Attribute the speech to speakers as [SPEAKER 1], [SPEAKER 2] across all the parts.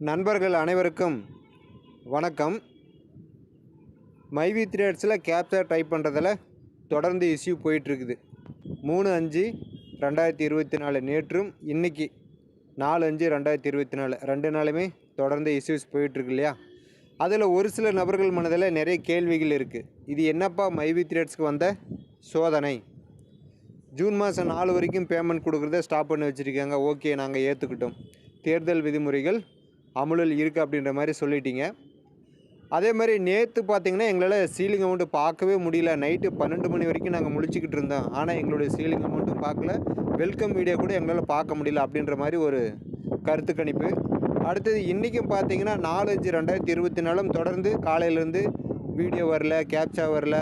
[SPEAKER 1] நண்பர்கள் அனைவருக்கும் வணக்கம். மைவி த்ரேட்ஸில் கேப்சர் டைப் பண்ணுறதில் தொடர்ந்து இஷ்யூ போயிட்டுருக்குது. மூணு அஞ்சு ரெண்டாயிரத்தி இருபத்தி நாலு நேற்றும் இன்றைக்கி நாலு அஞ்சு ரெண்டாயிரத்தி இருபத்தி நாலு ரெண்டு நாளுமே தொடர்ந்து இஷ்யூஸ் போயிட்டுருக்கு இல்லையா? அதில் ஒரு சில நபர்கள் மனதில் நிறைய கேள்விகள் இருக்குது இது என்னப்பா மைவி த்ரேட்ஸ்க்கு வந்த சோதனை? ஜூன் மாதம் நாலு வரைக்கும் பேமெண்ட் கொடுக்குறத ஸ்டாப் பண்ணி வச்சுருக்காங்க. ஓகே நாங்கள் ஏற்றுக்கிட்டோம் தேர்தல் விதிமுறைகள் அமுலில் இருக்குது அப்படின்ற மாதிரி சொல்லிட்டீங்க. அதே மாதிரி நேற்று பார்த்தீங்கன்னா எங்களால் சீலிங் அமௌண்ட்டு பார்க்கவே முடியல. நைட்டு பன்னெண்டு மணி வரைக்கும் நாங்கள் முழிச்சிக்கிட்டு இருந்தோம். ஆனால் எங்களுடைய சீலிங் அமௌண்ட்டும் பார்க்கல. வெல்கம் வீடியோ கூட எங்களால் பார்க்க முடியல அப்படின்ற மாதிரி ஒரு கருத்து கணிப்பு. அடுத்தது இன்றைக்கும் பார்த்தீங்கன்னா நாலு அஞ்சு ரெண்டாயிரத்தி இருபத்தி நாலும் தொடர்ந்து காலையிலேருந்து வீடியோ வரல கேப்சா வரல.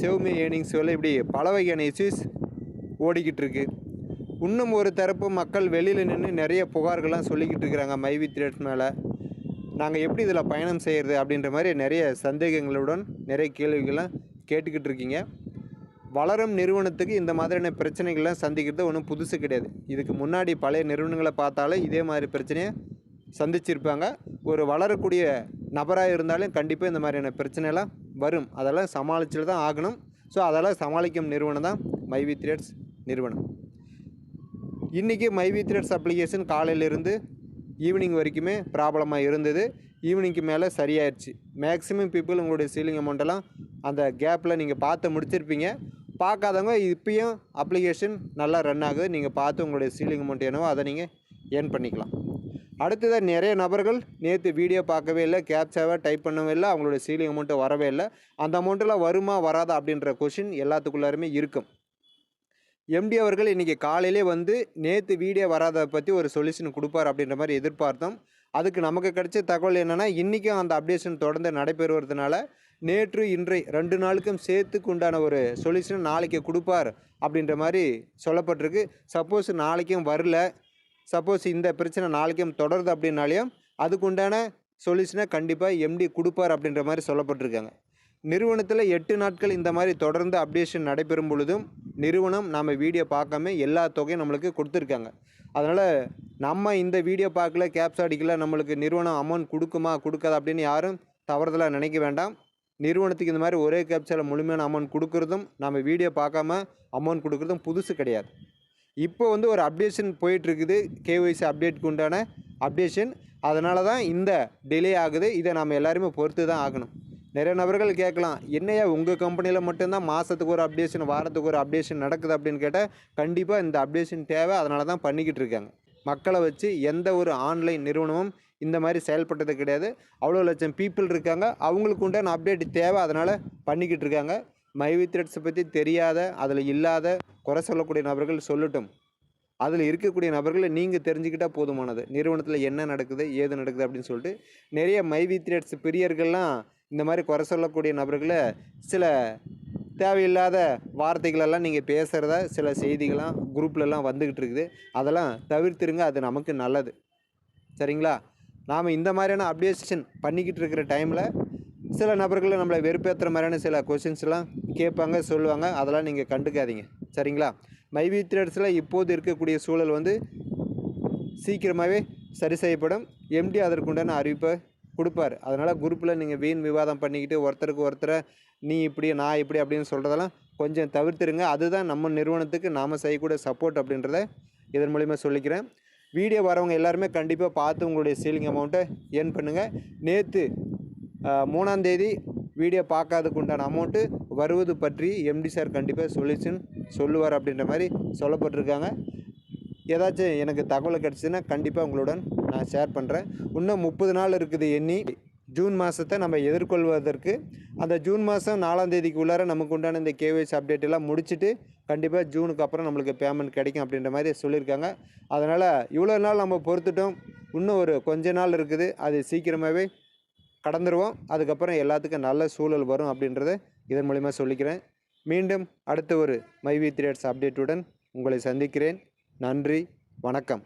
[SPEAKER 1] செவ்மி ஏர்னிங்ஸ் வரல இப்படி பல வகையான இஷ்யூஸ் ஓடிக்கிட்டு இருக்குது இன்னும் ஒரு தரப்பு மக்கள் வெளியில் நின்று நிறைய புகார்கள்லாம் சொல்லிக்கிட்டு இருக்கிறாங்க மைவி த்ரேட்ஸ் மேலே. நாங்கள் எப்படி இதில் பயணம் செய்கிறது அப்படின்ற மாதிரி நிறைய சந்தேகங்களுடன் நிறைய கேள்விகள்லாம் கேட்டுக்கிட்டு இருக்கீங்க. வளரும் நிறுவனத்துக்கு இந்த மாதிரியான பிரச்சனைகள்லாம் சந்திக்கிறது ஒன்றும் புதுசு கிடையாது. இதுக்கு முன்னாடி பழைய நிறுவனங்களை பார்த்தாலே இதே மாதிரி பிரச்சனையை சந்திச்சிருப்பாங்க. ஒரு வளரக்கூடிய நபராக இருந்தாலும் கண்டிப்பாக இந்த மாதிரியான பிரச்சனைலாம் வரும். அதெல்லாம் சமாளிச்சுட்டு தான் ஆகணும். ஸோ அதெல்லாம் சமாளிக்கும் நிறுவனம் தான் மைவி த்ரேட்ஸ் நிறுவனம். இன்றைக்கி மைவி த்ரெட்ஸ் அப்ளிகேஷன் காலையிலேருந்து ஈவினிங் வரைக்குமே ப்ராப்ளமாக இருந்தது. ஈவினிங்க்கு மேலே சரியாயிடுச்சு மேக்ஸிமம் பீப்புள் உங்களுடைய சீலிங் அமௌண்ட்டெல்லாம் அந்த கேப்பில் நீங்கள் பார்த்து முடிச்சிருப்பீங்க. பார்க்காதவங்க இப்பயும் அப்ளிகேஷன் நல்லா ரன் ஆகுது. நீங்கள் பார்த்து உங்களுடைய சீலிங் அமௌண்ட் என்னவோ அதை நீங்கள் ஏர்ன் பண்ணிக்கலாம். அடுத்ததாக நிறைய நபர்கள் நேற்று வீடியோ பார்க்கவே இல்லை. கேப்சாவை டைப் பண்ணவே இல்லை. அவங்களுடைய சீலிங் அமௌண்ட்டு வரவே இல்லை. அந்த அமௌண்ட்டெல்லாம் வருமா வராதா அப்படின்ற கொஷின் எல்லாத்துக்குள்ளாருமே இருக்கும். எம்டி அவர்கள் இன்றைக்கி காலையிலே வந்து நேற்று வீடியோ வராத பற்றி ஒரு சொல்யூஷன் கொடுப்பார் அப்படின்ற மாதிரி எதிர்பார்த்தோம். அதுக்கு நமக்கு கிடைச்ச தகவல் என்னென்னா இன்றைக்கும் அந்த அப்டேஷன் தொடர்ந்து நடைபெறுவதனால நேற்று இன்றை ரெண்டு நாளுக்கும் சேர்த்துக்கு உண்டான ஒரு சொல்யூஷன் நாளைக்கு கொடுப்பார் அப்படின்ற மாதிரி சொல்லப்பட்டிருக்கு. சப்போஸ் நாளைக்கும் வரல. சப்போஸ் இந்த பிரச்சனை நாளைக்கும் தொடருது அப்படின்னாலையும் அதுக்குண்டான சொல்யூஷனை கண்டிப்பாக எம்டி கொடுப்பார் அப்படின்ற மாதிரி சொல்லப்பட்டிருக்காங்க. நிறுவனத்தில் எட்டு நாட்கள் இந்த மாதிரி தொடர்ந்து அப்டேஷன் நடைபெறும் பொழுதும் நிறுவனம் நம்ம வீடியோ பார்க்காம எல்லா தொகையும் நம்மளுக்கு கொடுத்துருக்காங்க. அதனால் நம்ம இந்த வீடியோ பார்க்கல கேப்ஸ் அடிக்கல நம்மளுக்கு நிறுவனம் அமௌண்ட் கொடுக்குமா கொடுக்காது அப்படின்னு யாரும் தவறுதலாக நினைக்க வேண்டாம். நிறுவனத்துக்கு இந்த மாதிரி ஒரே கேப்சாவில் முழுமையான அமௌண்ட் கொடுக்குறதும் நம்ம வீடியோ பார்க்காம அமௌண்ட் கொடுக்குறதும் புதுசு கிடையாது. இப்போ வந்து ஒரு அப்டேஷன் போயிட்டுருக்குது. கேஒய்சி அப்டேட்க்கு உண்டான அப்டேஷன் அதனால தான் இந்த டிலே ஆகுது. இதை நம்ம எல்லாருமே பொறுத்து தான் ஆகணும். நிறைய நபர்கள் கேட்கலாம் என்னையா உங்கள் கம்பெனியில் மட்டும்தான் மாதத்துக்கு ஒரு அப்டேஷன் வாரத்துக்கு ஒரு அப்டேஷன் நடக்குது? அப்படின்னு கேட்டால் கண்டிப்பாக இந்த அப்டேஷன் தேவை. அதனால தான் பண்ணிக்கிட்டு இருக்காங்க. மக்களை வச்சு எந்த ஒரு ஆன்லைன் நிறுவனமும் இந்த மாதிரி செயல்பட்டது கிடையாது. அவ்வளோ லட்சம் பீப்புள் இருக்காங்க. அவங்களுக்கு உண்டான அப்டேட் தேவை. அதனால் பண்ணிக்கிட்டு இருக்காங்க. மைவி த்ரெட்ஸை பற்றி தெரியாத அதில் இல்லாத குறை சொல்லக்கூடிய நபர்கள் சொல்லட்டும். அதில் இருக்கக்கூடிய நபர்களை நீங்கள் தெரிஞ்சுக்கிட்டால் போதுமானது. நிறுவனத்தில் என்ன நடக்குது ஏது நடக்குது அப்படின்னு சொல்லிட்டு நிறைய மைவி த்ரெட்ஸ் பிரியர்கள்லாம் இந்த மாதிரி குறை சொல்லக்கூடிய நபர்களை சில தேவையில்லாத வார்த்தைகளெல்லாம் நீங்கள் பேசுகிறதா சில செய்திகள்லாம் குரூப்லலாம் வந்துக்கிட்டு இருக்குது. அதெல்லாம் தவிர்த்துருங்க அது நமக்கு நல்லது. சரிங்களா? நாம் இந்த மாதிரியான அப்டேஷன் பண்ணிக்கிட்டு இருக்கிற டைமில் சில நபர்களை நம்மளை வெறுப்பேற்றுற மாதிரியான சில கொஷின்ஸ்லாம் கேட்பாங்க சொல்லுவாங்க. அதெல்லாம் நீங்கள் கண்டுக்காதீங்க. சரிங்களா? மைவி த்ரெட்ஸில் இப்போது இருக்கக்கூடிய சூழல் வந்து சீக்கிரமாகவே சரி செய்யப்படும். எம்டி அதற்குண்டான அறிவிப்பை கொடுப்பார். அதனால் குரூப்பில் நீங்கள் வீண் விவாதம் பண்ணிக்கிட்டு ஒருத்தருக்கு ஒருத்தரை நீ இப்படி நான் இப்படி அப்படின்னு சொல்கிறதெல்லாம் கொஞ்சம் தவிர்த்துருங்க. அதுதான் நம்ம நிறுவனத்துக்கு நாம் செய்யக்கூடிய சப்போர்ட் அப்படின்றத இதன் மூலிமா சொல்லிக்கிறேன். வீடியோ வரவங்க எல்லாருமே கண்டிப்பாக பார்த்து உங்களுடைய சீலிங் அமௌண்ட்டை ஏர்ன் பண்ணுங்கள் நேற்று மூணாந்தேதி வீடியோ பார்க்காததுக்கு உண்டான அமௌண்ட்டு வருவது பற்றி எம்டி சார் கண்டிப்பாக சொல்லிச்சுன்னு சொல்லுவார் அப்படின்ற மாதிரி சொல்லப்பட்டிருக்காங்க. ஏதாச்சும் எனக்கு தகவல் கிடச்சிதுன்னா கண்டிப்பாக உங்களுடன் நான் ஷேர் பண்ணுறேன் இன்னும் முப்பது நாள் இருக்குது எண்ணி. ஜூன் மாதத்தை நம்ம எதிர்கொள்வதற்கு அந்த ஜூன் மாதம் நாலாம் தேதிக்கு உள்ளார நமக்கு உண்டான இந்த கேவிஎஸ் அப்டேட் எல்லாம் முடிச்சுட்டு கண்டிப்பாக ஜூனுக்கு அப்புறம் நம்மளுக்கு பேமெண்ட் கிடைக்கும் அப்படின்ற மாதிரி சொல்லியிருக்காங்க. அதனால் இவ்வளோ நாள் நம்ம பொறுத்துட்டோம். இன்னும் ஒரு கொஞ்ச நாள் இருக்குது. அது சீக்கிரமாகவே கடந்துருவோம். அதுக்கப்புறம் எல்லாத்துக்கும் நல்ல சூழல் வரும் அப்படின்றத இதன் மூலிமா சொல்லிக்கிறேன். மீண்டும் அடுத்த ஒரு மைவி த்ரேட்ஸ் அப்டேட்டுடன் உங்களை சந்திக்கிறேன். நன்றி. வணக்கம்.